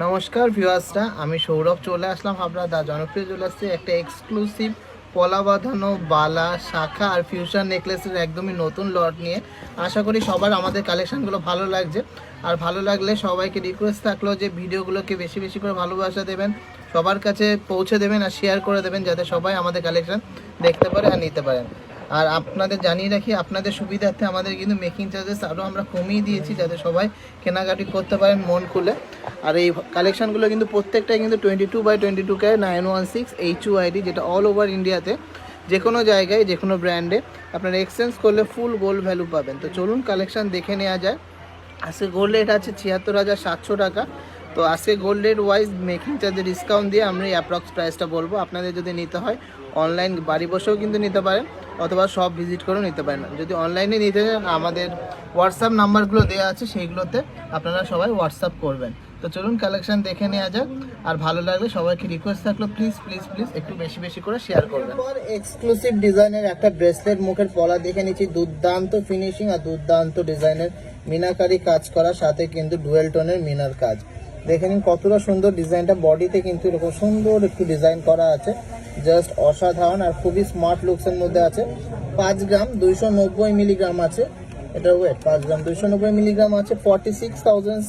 নমস্কার ভিউয়ার্সরা, আমি সৌরভ চলে আসলাম আপনার দা জনপ্রিয় আসছে একটা এক্সক্লুসিভ পলা বাঁধানো বালা শাখা আর ফিউশন নেকলেসের একদমই নতুন লট নিয়ে। আশা করি সবার আমাদের কালেকশনগুলো ভালো লাগছে। আর ভালো লাগলে সবাইকে রিকোয়েস্ট থাকল যে ভিডিওগুলোকে বেশি বেশি করে ভালোবাসা দেবেন, সবার কাছে পৌঁছে দেবেন আর শেয়ার করে দেবেন, যাতে সবাই আমাদের কালেকশন দেখতে পারে আর নিতে পারেন। আর আপনাদের জানিয়ে রাখি, আপনাদের সুবিধার্থে আমাদের কিন্তু মেকিং চার্জেস আরও আমরা কমিয়ে দিয়েছি যাতে সবাই কেনাকাটি করতে পারেন মন খুলে। আর এই কালেকশনগুলো কিন্তু প্রত্যেকটাই কিন্তু twenty two by twenty two K nine one six H ID যেটা অল ওভার ইন্ডিয়াতে যে কোনো জায়গায় যে কোনো ব্র্যান্ডে আপনারা এক্সচেঞ্জ করলে ফুল গোল্ড ভ্যালু পাবেন। তো চলুন কালেকশান দেখে নেওয়া যায় আজকে গোল্ড রেট আছে ছিয়াত্তর হাজার সাতশো টাকা। তো আজকে গোল্ড রেট ওয়াইজ মেকিং চার্জে ডিসকাউন্ট দিয়ে আমরা এই অ্যাপ্রক্স প্রাইসটা বলব। আপনাদের যদি নিতে হয় অনলাইন বাড়ি বসেও কিন্তু নিতে পারেন, অথবা সব ভিজিট করেও নিতে পারেন। যদি অনলাইনে নিতে চান, আমাদের হোয়াটসঅ্যাপ নাম্বারগুলো দেওয়া আছে, সেইগুলোতে আপনারা সবাই হোয়াটসঅ্যাপ করবেন। তো চলুন কালেকশন দেখে নেওয়া যাক। আর ভালো লাগলে সবাইকে রিকোয়েস্ট থাকল প্লিজ প্লিজ প্লিজ একটু বেশি বেশি করে শেয়ার করবেন। এক্সক্লুসিভ ডিজাইনের একটা ব্রেসলেট মুখের পলা দেখে নিচ্ছি। দুর্দান্ত ফিনিশিং আর দুর্দান্ত ডিজাইনের মিনাকারি কাজ করার সাথে কিন্তু ডুয়েল টোনের মিনার কাজ। দেখে নিন কতটা সুন্দর ডিজাইনটা। বডিতে কিন্তু এরকম সুন্দর একটু ডিজাইন করা আছে। জাস্ট অসাধারণ আর খুবই স্মার্ট লুকসের মধ্যে আছে। পাঁচ গ্রাম দুইশো নব্বই মিলিগ্রাম আছে। এটার ওয়েট পাঁচ গ্রাম দুইশো নব্বই মিলিগ্রাম আছে। Forty six thousand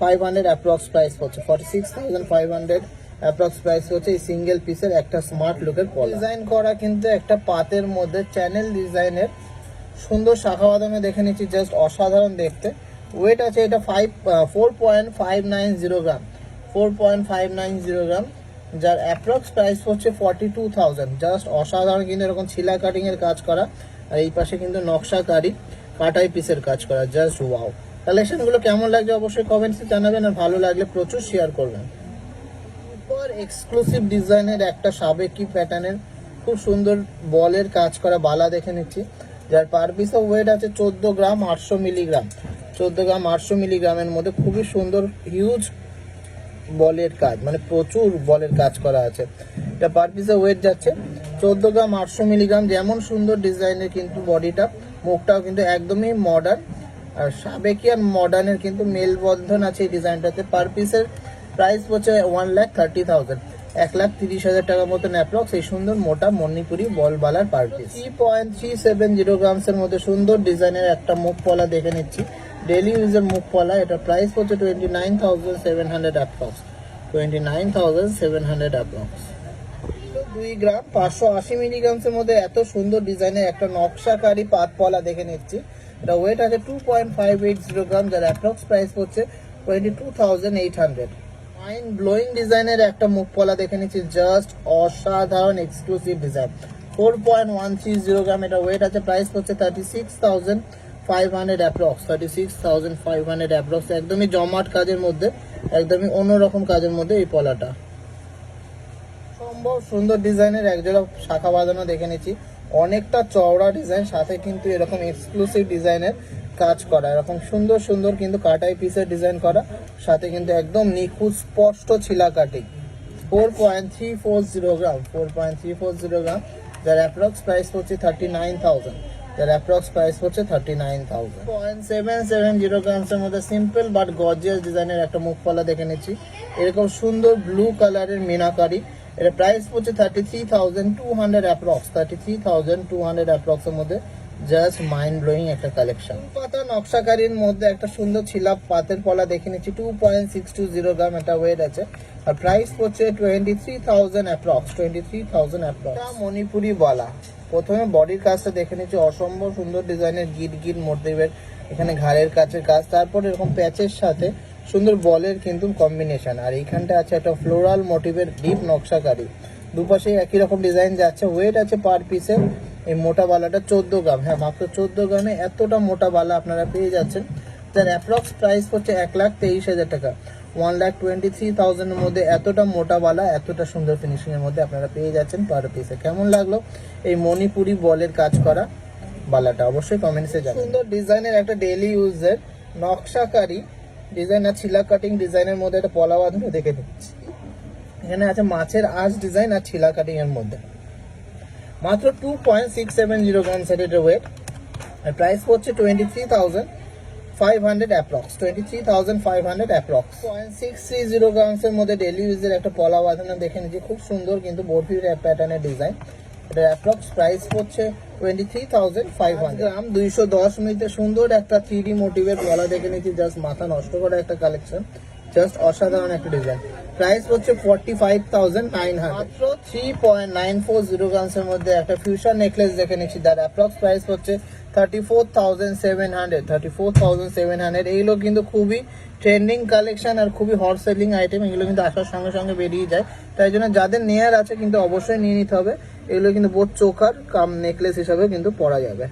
five hundred approx price হচ্ছে। Forty six thousand five hundred approx price হচ্ছে এই সিঙ্গেল পিসের একটা স্মার্ট লুকের ডিজাইন করা কিন্তু একটা পাতের মধ্যে চ্যানেল ডিজাইনের সুন্দর শাখা বাদামে দেখে নিচ্ছি জাস্ট অসাধারণ দেখতে। ওয়েট আছে এটা five four point five nine zero gram four point five nine zero gram যার অ্যাপ্রক্স প্রাইস হচ্ছে ফর্টি টু থাউজেন্ড জাস্ট অসাধারণ কিন্তু এরকম ছিলা কাটিংয়ের কাজ করা। আর এই পাশে কিন্তু নকশা কারি, কাটাই পিসের কাজ করা। জাস্ট ওয়াও কালেকশনগুলো কেমন লাগবে অবশ্যই কমেন্টসে জানাবেন আর ভালো লাগলে প্রচুর শেয়ার করবেন। এক্সক্লুসিভ ডিজাইনের একটা সাবেকি প্যাটার্নের খুব সুন্দর বলের কাজ করা বালা দেখে নিচ্ছি। যার পার পিস অফ ওয়েট আছে চোদ্দ গ্রাম আটশো মিলিগ্রাম চোদ্দ গ্রাম আটশো মিলিগ্রামের মধ্যে খুবই সুন্দর হিউজ বলের কাজ মানে প্রচুর বলের কাজ করা আছে। এটা পার পিসে ওয়েট যাচ্ছে। চোদ্দ গ্রাম আটশো মিলিগ্রাম, যেমন সুন্দর ডিজাইনের কিন্তু বডিটা, মুখটাও কিন্তু একদমই মডার্ন আর সাবেকি আর মডার্নের কিন্তু মেলবন্ধন আছে এই ডিজাইনটাতে পার পিসের প্রাইস হচ্ছে ওয়ান লাখ থার্টি থাউজেন্ড এক লাখ তিরিশ হাজার টাকার মতন অ্যাপ্রক্স এই সুন্দর মোটা Manipuri বলবালার per piece three point three seven zero গ্রামসের মধ্যে সুন্দর ডিজাইনের একটা মুখ পলা দেখে নিচ্ছি। ডেলি ইউজের মুখ পলা এটা প্রাইস হচ্ছে twenty nine thousand seven hundred approx twenty nine thousand seven hundred approx দুই গ্রাম পাঁচশো আশি মিলিগ্রামসের মধ্যে এত সুন্দর ডিজাইনের একটা নকশাকারী পাত পলা দেখে নিচ্ছি। এটা ওয়েট আছে two point five eight zero gram যার অ্যাপ্রক্স প্রাইস হচ্ছে twenty two thousand eight hundred mind blowing ডিজাইনের একটা মুখ পলা দেখে নিচ্ছি জাস্ট অসাধারণ exclusive design four point one three zero gram এটা ওয়েট আছে প্রাইস হচ্ছে thirty six thousand five hundred approx thirty six thousand five hundred approx একদমই জমাট কাজের মধ্যে, একদমই অন্যরকম কাজের মধ্যে এই পলাটা। সম্ভব সুন্দর ডিজাইনের একজোড়া শাখা বাঁধানো দেখে নিচ্ছি। অনেকটা চওড়া ডিজাইন, সাথে কিন্তু এরকম এক্সক্লুসিভ ডিজাইনের কাজ করা। এরকম সুন্দর সুন্দর কিন্তু কাটাই পিসের ডিজাইন করা। সাথে কিন্তু একদম নিখুঁত, স্পষ্ট ছিলা cutting. Four point three four zero gram four point three four zero gram যার অ্যাপ্রক্স প্রাইস হচ্ছে থার্টি নাইন থাউজেন্ড যার অ্যাপ্রক্স প্রাইস হচ্ছে thirty nine thousand point seven seven zero গ্রামসের মধ্যে সিম্পল বাট গর্জিয়াস ডিজাইনের একটা মুখ ফলা দেখে নিচ্ছি। এরকম সুন্দর ব্লু কালারের মিনাকারি। এটা প্রাইস পড়ছে thirty three thousand two hundred approx thirty three thousand two hundred approx মধ্যে জাস্ট মাইন্ড ব্লোয়িং একটা কালেকশন পাতা নকশাকারীর মধ্যে একটা সুন্দর ছিলাপ পাতের পলা দেখে নিচ্ছি। Two point six two zero gram একটা ওয়েট আছে। আর প্রাইস পড়ছে twenty three thousand approx twenty three thousand approx Manipuri বলা। প্রথমে বডির কাজটা দেখে নিচ্ছি, অসম্ভব সুন্দর ডিজাইনের গিট গিট মোটিভের এখানে ঘাড়ের কাছের কাজ, তারপর এরকম প্যাচের সাথে সুন্দর বলের কিন্তু কম্বিনেশন আর এইখানটা আছে একটা ফ্লোরাল মোটিভের ডিপ নকশাকারী। দুপাশে একই রকম ডিজাইন যাচ্ছে ওয়েট আছে পার পিসে এই মোটা বালাটা চোদ্দ গ্রাম হ্যাঁ মাত্র চোদ্দ গ্রামে এতটা মোটা বালা আপনারা পেয়ে যাচ্ছেন। যার অ্যাপ্রক্স প্রাইস হচ্ছে এক লাখ তেইশ হাজার টাকা। ওয়ান লাখ টোয়েন্টি থ্রি থাউজেন্ডের মধ্যে এতটা মোটা বালা, এতটা সুন্দর ফিনিশিংয়ের মধ্যে আপনারা পেয়ে যাচ্ছেন পার পিসে কেমন লাগল এই মণিপুরি বলের কাজ করা বালাটা? অবশ্যই কমেন্টসে জানান সুন্দর ডিজাইনের একটা ডেইলি ইউজের নকশাকারী ডিজাইন আর ছিলা কাটিং ডিজাইনের মধ্যে একটা পলা বাঁধানো দেখে দিচ্ছি এখানে আছে মাছের আঁশ ডিজাইন আর ছিলা কাটিং এর মধ্যে। মাত্র two point six seven zero gram সেটের ওয়েট আর প্রাইস পড়ছে twenty three thousand five hundred approx twenty three thousand five hundred approx six three zero গ্রামসের মধ্যে ডেলি ইউজের একটা পলা বাঁধানো দেখে নিচ্ছি, খুব সুন্দর কিন্তু বরফির প্যাটার্নের ডিজাইন এটা অ্যাপ্রক্স প্রাইস পড়ছে twenty three thousand five hundred gram দুইশো দশ মিনিটে সুন্দর একটা থ্রি ডি মোটিভের পলা দেখে নিচ্ছি জাস্ট মাথা নষ্ট করা একটা কালেকশন জাস্ট অসাধারণ একটা ডিজাইন প্রাইস হচ্ছে forty five thousand nine hundred three point nine four zero গ্রামসের মধ্যে একটা ফিউশন নেকলেস দেখে নিচ্ছি যার অ্যাপ্রক্স প্রাইস হচ্ছে thirty four thousand seven hundred thirty four thousand seven hundred এইগুলো কিন্তু খুবই ট্রেন্ডিং কালেকশন আর খুবই হট সেলিং আইটেম এগুলো কিন্তু আসার সঙ্গে সঙ্গে বেরিয়ে যায়। তাই জন্য যাদের নেয়ার আছে কিন্তু অবশ্যই নিয়ে নিতে হবে। এগুলো কিন্তু বোধ চোকার, কাম নেকলেস হিসাবে কিন্তু পরা যাবে।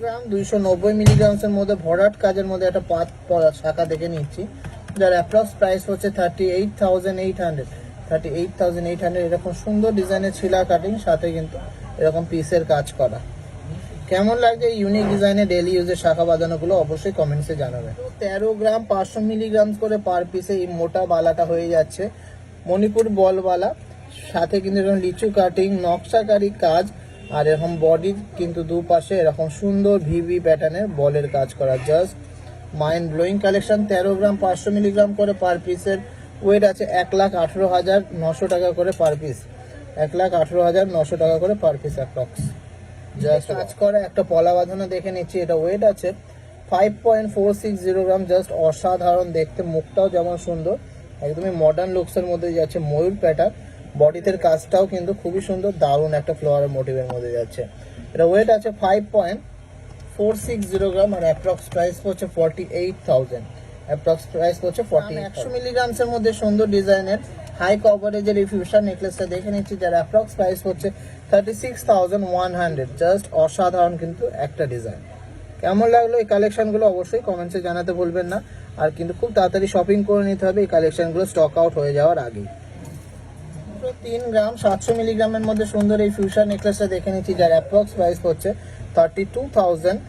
গ্রাম দুইশো নব্বই মিলিগ্রামসের মধ্যে ভরাট কাজের মধ্যে একটা পাত পরা শাখা দেখে নিচ্ছি, যার অ্যাপ্রক্স প্রাইস হচ্ছে thirty eight thousand eight hundred thirty eight thousand eight hundred এরকম সুন্দর ডিজাইনের ছিলা কাটিং সাথে কিন্তু এরকম পিসের কাজ করা। কেমন লাগছে ইউনিক ডিজাইনের ডেলি ইউজের শাখা বাঁধানোগুলো অবশ্যই কমেন্টসে জানাবেন। তেরো গ্রাম, পাঁচশো মিলিগ্রাম করে পার পিসে এই মোটা বালাটা হয়ে যাচ্ছে। মণিপুর বলবালা সাথে কিন্তু এরকম লিচু কাটিং নকশাকারী কাজ, আর এরকম বডির কিন্তু দুপাশে এরকম সুন্দর ভিভি প্যাটার্নের বলের কাজ করা। জাস্ট মাইন্ড ব্লোয়িং কালেকশন তেরো গ্রাম, পাঁচশো মিলিগ্রাম করে পার পিসের ওয়েট আছে এক লাখ আঠেরো হাজার নশো টাকা করে পার পিস এক লাখ আঠেরো হাজার নশো টাকা করে পার পিস অ্যাপ্রক্স জাস্ট কাজ করা একটা পলা বাঁধানো দেখে নিচ্ছি এটা ওয়েট আছে। Five point four six zero gram just অসাধারণ দেখতে মুখটাও যেমন সুন্দর। একদমই মডার্ন লুকসের মধ্যে যাচ্ছে ময়ূর প্যাটার্ন বডিতে কাজটাও কিন্তু খুবই সুন্দর দারুণ একটা ফ্লোয়ার মোটিভের মধ্যে যাচ্ছে। এটা ওয়েট আছে five point four six zero gram আর অ্যাপ্রক্স প্রাইস হচ্ছে forty eight thousand approx price হচ্ছে ফর্টি একশো মিলিগ্রামসের মধ্যে সুন্দর ডিজাইনের হাই কভারেজের এই ফিউশন নেকলেসটা দেখে নিচ্ছি যার অ্যাপ্রক্স প্রাইস হচ্ছে thirty six thousand one hundred just অসাধারণ কিন্তু একটা ডিজাইন কেমন লাগল এই কালেকশনগুলো অবশ্যই কমেন্টসে জানাতে ভুলবেন না, আর কিন্তু খুব তাড়াতাড়ি শপিং করে নিতে হবে এই কালেকশনগুলো স্টক আউট হয়ে যাওয়ার আগেই। তিন গ্রাম, সাতশো মিলিগ্রামের মধ্যে সুন্দর এই ফিউশন নেকলেসটা দেখে নিচ্ছি, যার অ্যাপ্রক্স প্রাইস হচ্ছে thirty two thousand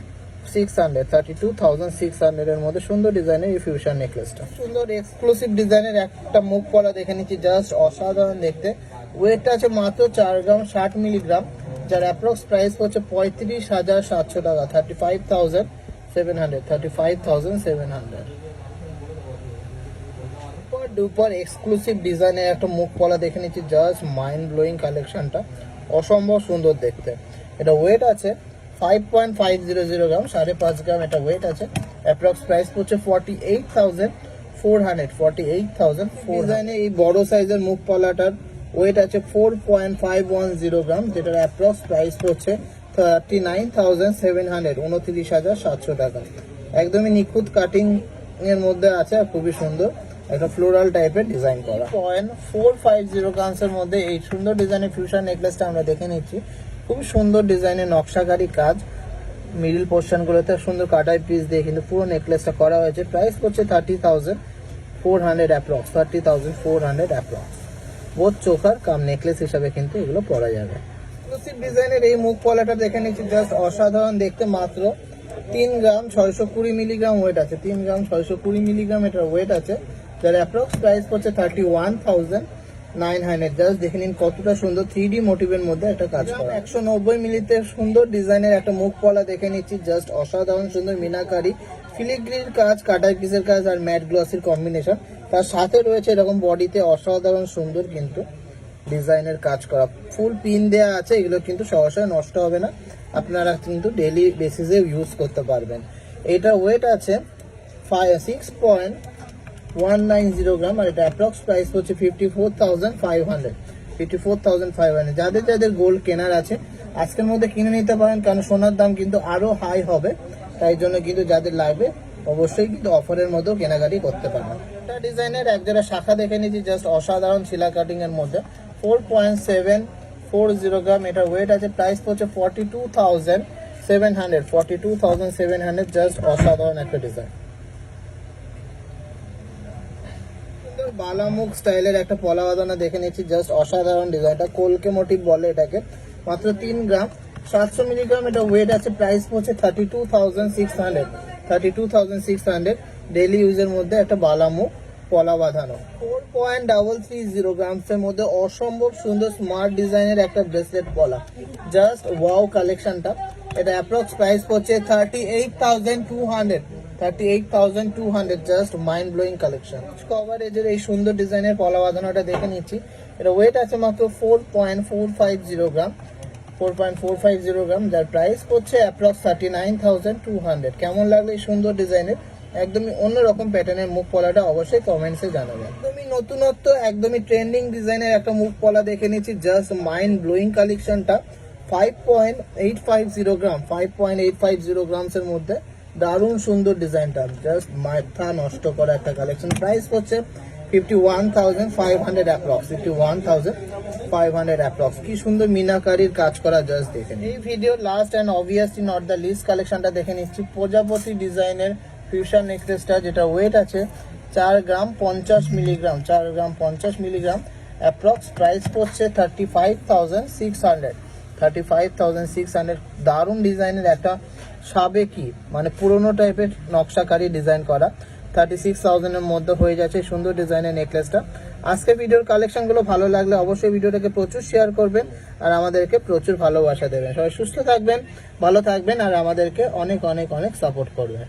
six hundred thirty two thousand six হান্ড্রেডের মধ্যে সুন্দর ডিজাইনের এই ফিউশন নেকলেসটা সুন্দর এক্সক্লুসিভ ডিজাইনের একটা মুখ পলা দেখে নিচ্ছি জাস্ট অসাধারণ দেখতে। ওয়েটটা আছে মাত্র চার গ্রাম ষাট মিলিগ্রাম, যার অ্যাপ্রক্স প্রাইস হচ্ছে পঁয়ত্রিশ হাজার সাতশো টাকা thirty five thousand seven hundred thirty five thousand seven hundred duper exclusive ডিজাইনের একটা মুখ পলা দেখে নিচ্ছি জাস্ট মাইন্ড ব্লোয়িং কালেকশনটা অসম্ভব সুন্দর দেখতে। এটা ওয়েট আছে five point five zero zero gram, সাড়ে পাঁচ গ্রাম এটা ওয়েট আছে অ্যাপ্রক্স প্রাইস পড়ছে forty eight thousand four hundred forty eight thousand four এই বড় সাইজের মুখ পলাটার ওয়েট আছে four point five one zero gram, যেটার অ্যাপ্রক্স প্রাইস পড়ছে thirty nine thousand seven hundred উনত্রিশ হাজার সাতশো টাকা। একদমই নিখুঁত কাটিং এর মধ্যে আছে খুবই সুন্দর, একটা ফ্লোরাল টাইপের ডিজাইন করা। পয়েন্ট ফোর ফাইভ জিরো গ্রামসের মধ্যে এই সুন্দর ডিজাইনের ফিউশন নেকলেসটা আমরা দেখে নিচ্ছি। খুবই সুন্দর ডিজাইনের নকশাকারী কাজ। মিডিল পোর্শনগুলোতে সুন্দর কাটাই পিস দিয়ে কিন্তু পুরো নেকলেসটা করা হয়েছে। প্রাইস করছে thirty thousand four hundred approx thirty thousand four hundred approx বোধ চোখার কাম নেকলেস হিসাবে কিন্তু এগুলো পরা যাবে। এক্সক্লুসিভ ডিজাইনের এই মুখ পলাটা দেখে নিচ্ছি জাস্ট অসাধারণ দেখতে মাত্র তিন গ্রাম ছয়শো কুড়ি মিলিগ্রাম ওয়েট আছে, তিন গ্রাম ছয়শো কুড়ি মিলিগ্রাম এটার ওয়েট আছে, যার অ্যাপ্রক্স প্রাইস পড়ছে thirty one thousand nine hundred just দেখে নিন কতটা সুন্দর থ্রি ডি মোটিভের মধ্যে একটা কাজ একশো নব্বই মিলিতে সুন্দর ডিজাইনের একটা মুখ পলা দেখে নিচ্ছি জাস্ট অসাধারণ সুন্দর মিনাকারি ফিলিগ্রির কাজ কাটার পিসের কাজ আর ম্যাট গ্লসির কম্বিনেশন তার সাথে রয়েছে এরকম বডিতে অসাধারণ সুন্দর কিন্তু ডিজাইনের কাজ করা। ফুল পিন দেওয়া আছে, এগুলো কিন্তু সহসায় নষ্ট হবে না। আপনারা কিন্তু ডেলি বেসিসে ইউজ করতে পারবেন। এটা ওয়েট আছে five six point one nine zero gram আর এটা অ্যাপ্রক্স প্রাইস হচ্ছে fifty four thousand five hundred fifty four thousand five hundred যাদের যাদের গোল্ড কেনার আছে, আজকের মধ্যে কিনে নিতে পারেন, কারণ সোনার দাম কিন্তু আরও হাই হবে। তাই জন্য কিন্তু যাদের লাগবে, অবশ্যই কিন্তু অফারের মধ্যেও কেনাকাটি করতে পারবেন এটা ডিজাইনের, এক জোড়া শাখা দেখে নিয়েছি জাস্ট অসাধারণ শিলা কাটিং এর মধ্যে। Four point seven four zero gram এটার ওয়েট আছে প্রাইস পড়ছে forty two thousand seven hundred forty two thousand seven hundred just অসাধারণ একটা ডিজাইন বালামুখ স্টাইলের একটা পলা বাঁধানো দেখে নিচ্ছি জাস্ট অসাধারণ ডিজাইনটা, কলকে মোটিভ বলে এটাকে। মাত্র তিন গ্রাম সাতশো মিলিগ্রাম এটা ওয়েট আছে প্রাইস পড়ছে thirty two thousand six hundred thirty two thousand six hundred daily ইউজের মধ্যে একটা বালামুখ পলা বাঁধানো। Four point double three zero গ্রামসের মধ্যে অসম্ভব সুন্দর স্মার্ট ডিজাইনের একটা ব্রেসলেট পলা। জাস্ট ওয়াও কালেকশনটা এটা অ্যাপ্রক্স প্রাইস পড়ছে thirty eight thousand two hundred thirty eight thousand two hundred just mind blowing collection কভারেজের এই সুন্দর ডিজাইনের পলা বাঁধানোটা দেখে নিচ্ছি। এটা ওয়েট আছে মাত্র four point four five zero gram four point four five zero gram যার প্রাইস পড়ছে approx thirty nine thousand two hundred কেমন লাগল এই সুন্দর ডিজাইনের একদমই অন্যরকম প্যাটার্নের মুখ পলাটা অবশ্যই কমেন্টসে জানাবেন। একদমই নতুনত্ব, একদমই ট্রেন্ডিং ডিজাইনের একটা মুখ পলা দেখে নিচ্ছি জাস্ট মাইন্ড ব্লোয়িং কালেকশনটা five point eight five zero gram five point eight five zero গ্রামসের মধ্যে দারুণ সুন্দর ডিজাইনটা জাস্ট মাথা নষ্ট করা একটা কালেকশন প্রাইস হচ্ছে fifty one thousand five hundred approx fifty one thousand five hundred approx কি সুন্দর মিনাকারির কাজ করা জাস্ট দেখেন এই video last and obviously not the least কালেকশনটা দেখে নিচ্ছি। প্রজাপতি ডিজাইনের ফিউশন নেকলেসটা যেটা ওয়েট আছে, চার গ্রাম পঞ্চাশ মিলিগ্রাম চার গ্রাম পঞ্চাশ মিলিগ্রাম অ্যাপ্রক্স প্রাইস পড়ছে thirty five thousand six hundred thirty five thousand six hundred দারুণ ডিজাইনের একটা সাবেকি মানে পুরোনো টাইপের নকশাকারী ডিজাইন করা। থার্টি সিক্স থাউজেন্ডের মধ্যে হয়ে যাচ্ছে সুন্দর ডিজাইনের নেকলেসটা আজকে ভিডিওর কালেকশনগুলো ভালো লাগলে অবশ্যই ভিডিওটাকে প্রচুর শেয়ার করবেন আর আমাদেরকে প্রচুর ভালোবাসা দেবেন। সবাই সুস্থ থাকবেন, ভালো থাকবেন আর আমাদেরকে অনেক অনেক অনেক সাপোর্ট করবেন।